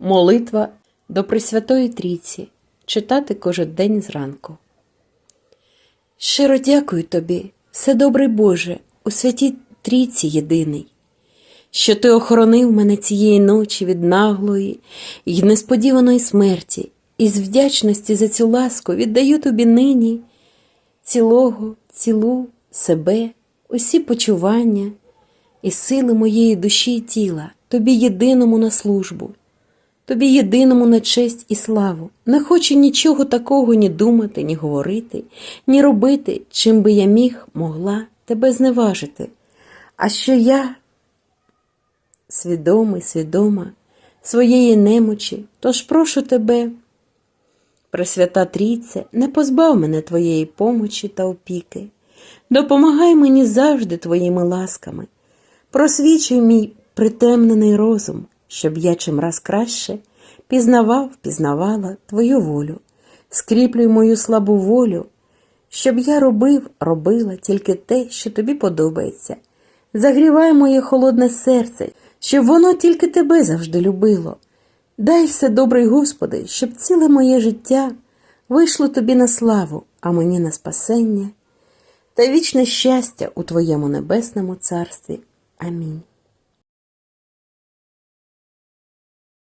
Молитва до Пресвятої Трійці. Читати кожен день зранку. Щиро дякую тобі, Вседобрий Боже, у святій Трійці єдиний, що ти охоронив мене цієї ночі від наглої й несподіваної смерті, і з вдячності за цю ласку віддаю тобі нині цілого, цілу себе, усі почування і сили моєї душі і тіла, тобі єдиному на службу, тобі єдиному на честь і славу. Не хочу нічого такого ні думати, ні говорити, ні робити, чим би я міг, могла тебе зневажити. А що я свідомий, свідома своєї немочі, тож прошу тебе, Пресвята Трійце, не позбав мене твоєї помочі та опіки. Допомагай мені завжди твоїми ласками. Просвічуй мій притемнений розум, щоб я чимраз краще пізнавав, пізнавала твою волю, скріплюй мою слабу волю, щоб я робив, робила тільки те, що тобі подобається. Загрівай моє холодне серце, щоб воно тільки тебе завжди любило. Дай все, добрий Господи, щоб ціле моє життя вийшло тобі на славу, а мені на спасення та вічне щастя у Твоєму небесному царстві. Амінь.